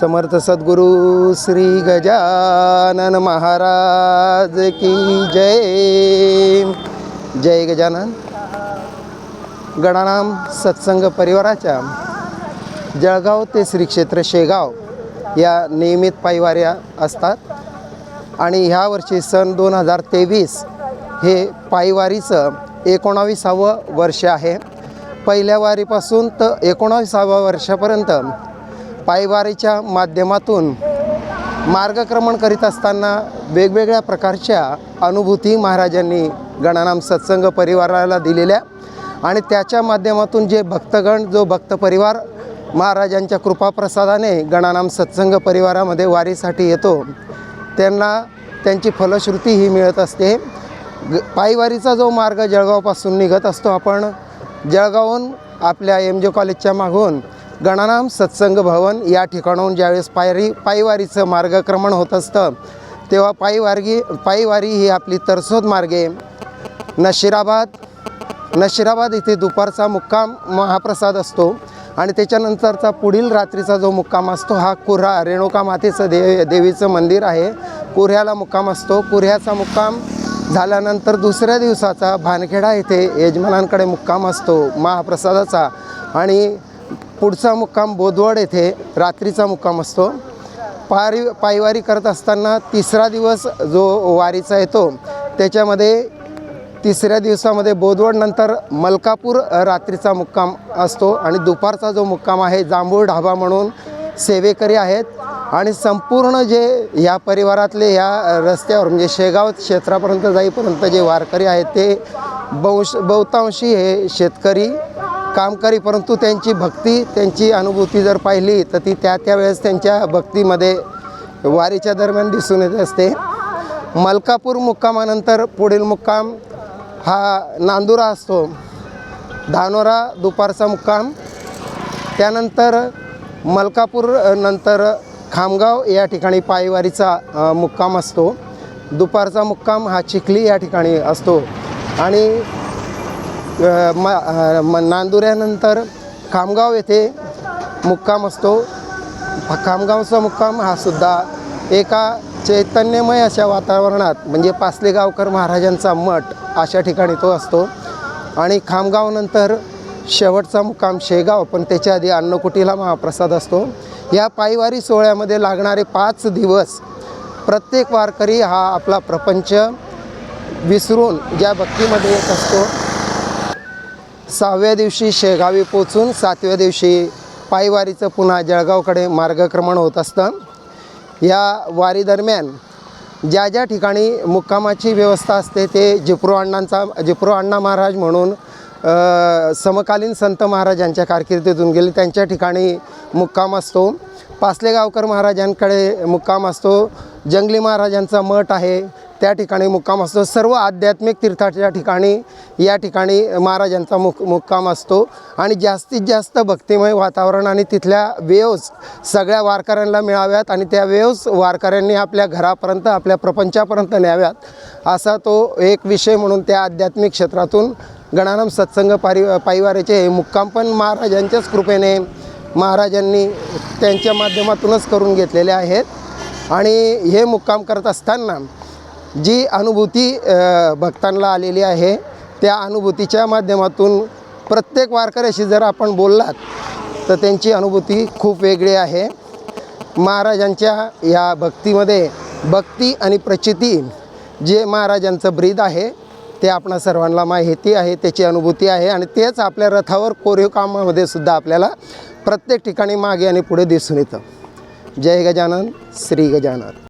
समर्थ सद्गुरू श्री गजानन महाराज की जय। जय गजानन। गणानाम सत्संग परिवाराच्या जळगाव ते श्री क्षेत्र शेगाव या नियमित पायवाऱ्या असतात आणि ह्या वर्षी सन दोन हजार तेवीस हे पायवारीचं एकोणावीसावं वर्ष आहे. पहिल्या वारीपासून तर एकोणाविसाव्या वर्षापर्यंत पायवारीच्या माध्यमातून मार्गक्रमण करीत असताना वेगवेगळ्या प्रकारच्या अनुभूती महाराजांनी गणानाम सत्संग परिवाराला दिलेल्या आणि त्याच्या माध्यमातून जे भक्तगण जो भक्त परिवार महाराजांच्या कृपाप्रसादाने गणानाम सत्संग परिवारामध्ये वारीसाठी येतो त्यांना त्यांची फलश्रुती ही मिळत असते. ग पायवारीचा जो मार्ग जळगावपासून निघत असतो आपण जळगावहून आपल्या एम जे कॉलेजच्या मागून गणानाम सत्संग भवन या ठिकाणाहून ज्यावेळेस पायरी पायवारीचं मार्गक्रमण होत असतं तेव्हा पायवारगी पायवारी ही आपली तरसोद मार्गे नशिराबाद नशिराबाद इथे दुपारचा मुक्काम महाप्रसाद असतो आणि त्याच्यानंतरचा पुढील रात्रीचा जो मुक्काम असतो हा कुऱ्हा रेणुका मातेचं दे देवीचं मंदिर आहे. कुऱ्ह्याला मुक्काम असतो. कुऱ्ह्याचा मुक्काम झाल्यानंतर दुसऱ्या दिवसाचा भानखेडा येथे यजमानांकडे मुक्काम असतो महाप्रसादाचा. आणि पुढचा मुक्काम बोदवड येथे रात्रीचा मुक्काम असतो. पारी पायवारी करत असताना तिसरा दिवस जो वारीचा येतो त्याच्यामध्ये तिसऱ्या दिवसामध्ये बोदवडनंतर मलकापूर रात्रीचा मुक्काम असतो आणि दुपारचा जो मुक्काम आहे जांभूळ ढाबा म्हणून सेवेकरी आहेत आणि संपूर्ण जे ह्या परिवारातले ह्या रस्त्यावर म्हणजे शेगाव क्षेत्रापर्यंत जाईपर्यंत जे वारकरी आहेत ते बहुश बहुतांशी हे शेतकरी काम करी परंतु त्यांची भक्ती त्यांची अनुभूती जर पाहिली तर ती त्या त्यावेळेस त्यांच्या भक्तीमध्ये वारीच्या दरम्यान दिसून येत असते. मलकापूर मुक्कामानंतर पुढील मुक्काम हा नांदुरा असतो. धानोरा दुपारचा मुक्काम. त्यानंतर मलकापूर नंतर खामगाव या ठिकाणी पायवारीचा मुक्काम असतो. दुपारचा मुक्काम हा चिखली या ठिकाणी असतो. आणि म नांदुऱ्यानंतर खामगाव येथे मुक्काम असतो. खामगावचा मुक्काम हा सुद्धा एका चैतन्यमय अशा वातावरणात म्हणजे पासलेगावकर महाराजांचा मठ अशा ठिकाणी तो असतो. आणि खामगावनंतर शेवटचा मुक्काम शेगाव पण त्याच्या आधी अन्नकुटीला महाप्रसाद असतो. या पायवारी सोहळ्यामध्ये लागणारे पाच दिवस प्रत्येक वारकरी हा आपला प्रपंच विसरून ज्या भक्तीमध्ये येत असतो सहाव्या दिवशी शेगावी पोचून सातव्या दिवशी पायवारीचं पुन्हा जळगावकडे मार्गक्रमण होत असतं. या वारीदरम्यान ज्या ज्या ठिकाणी मुक्कामाची व्यवस्था असते ते जिप्रो अण्णांचा जिप्रो अण्णा महाराज म्हणून समकालीन संत महाराजांच्या कारकिर्दीतून गेले. त्यांच्या ठिकाणी मुक्काम असतो. पासलेगावकर महाराजांकडे मुक्काम असतो. जंगली महाराजांचा मठ आहे. त्या ठिकाणी मुक्काम असतो. सर्व आध्यात्मिक तीर्थाच्या ठिकाणी या ठिकाणी महाराजांचा मुक मुक्काम असतो. आणि जास्तीत जास्त भक्तिमय वातावरण आणि तिथल्या वेव्स सगळ्या वारकऱ्यांना मिळाव्यात आणि त्या वेव्स वारकऱ्यांनी आपल्या घरापर्यंत आपल्या प्रपंचापर्यंत न्याव्यात. असा तो एक विषय म्हणून त्या आध्यात्मिक क्षेत्रातून गणानम सत्संग पारि पारिवाराचे हे मुक्काम पण महाराजांच्याच कृपेने महाराजांनी त्यांच्या माध्यमातूनच करून घेतलेले आहेत. आणि हे मुक्काम करत असताना जी अनुभूती भक्तांना आलेली आहे त्या अनुभूतीच्या माध्यमातून प्रत्येक वारकऱ्याशी जर आपण बोललात तर त्यांची अनुभूती खूप वेगळी आहे. महाराजांच्या या भक्तीमध्ये भक्ती आणि प्रचिती जे महाराजांचं ब्रीद आहे ते आपणा सर्वांना माहिती आहे त्याची अनुभूती आहे आणि तेच आपल्या रथावर कोरीव कामामध्ये सुद्धा आपल्याला प्रत्येक ठिकाणी मागे आणि पुढे दिसून येतं. जय गजानन श्री गजानन.